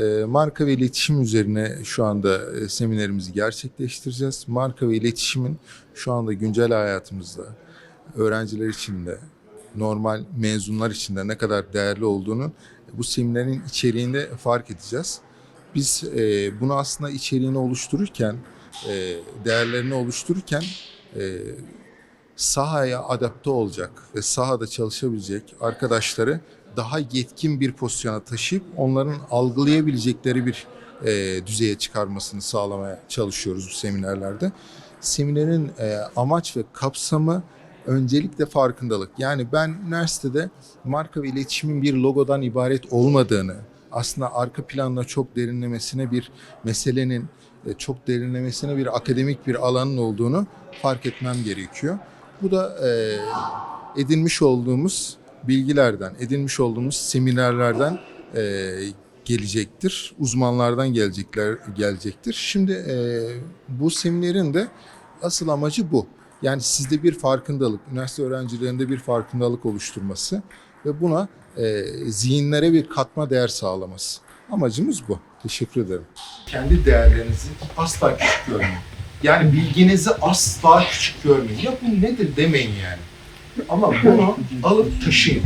E, marka ve iletişim üzerine şu anda e, seminerimizi gerçekleştireceğiz. Marka ve iletişimin şu anda güncel hayatımızda öğrenciler için de normal mezunlar için de ne kadar değerli olduğunu bu seminerin içeriğinde fark edeceğiz. Biz e, bunu aslında içeriğini oluştururken, e, değerlerini oluştururken sahaya adapte olacak ve sahada çalışabilecek arkadaşları daha yetkin bir pozisyona taşıyıp onların algılayabilecekleri bir e, düzeye çıkarmasını sağlamaya çalışıyoruz bu seminerlerde. Seminerin e, amaç ve kapsamı öncelikle farkındalık. Yani ben üniversitede marka ve iletişimin bir logodan ibaret olmadığını, aslında arka planda çok derinlemesine bir meselenin, e, çok derinlemesine bir akademik bir alanın olduğunu fark etmem gerekiyor. Bu da e, edinmiş olduğumuz bilgilerden, edinmiş olduğumuz seminerlerden e, gelecektir. Uzmanlardan gelecekler gelecektir. Şimdi e, bu seminerin de asıl amacı bu. Yani sizde bir farkındalık, üniversite öğrencilerinde bir farkındalık oluşturması ve buna e, zihinlere bir katma değer sağlaması. Amacımız bu. Teşekkür ederim. Kendi değerlerinizi asla küçük görmeyin. Yani bilginizi asla küçük görmeyin. Ya bu nedir demeyin yani. Ama bunu alıp taşıyın.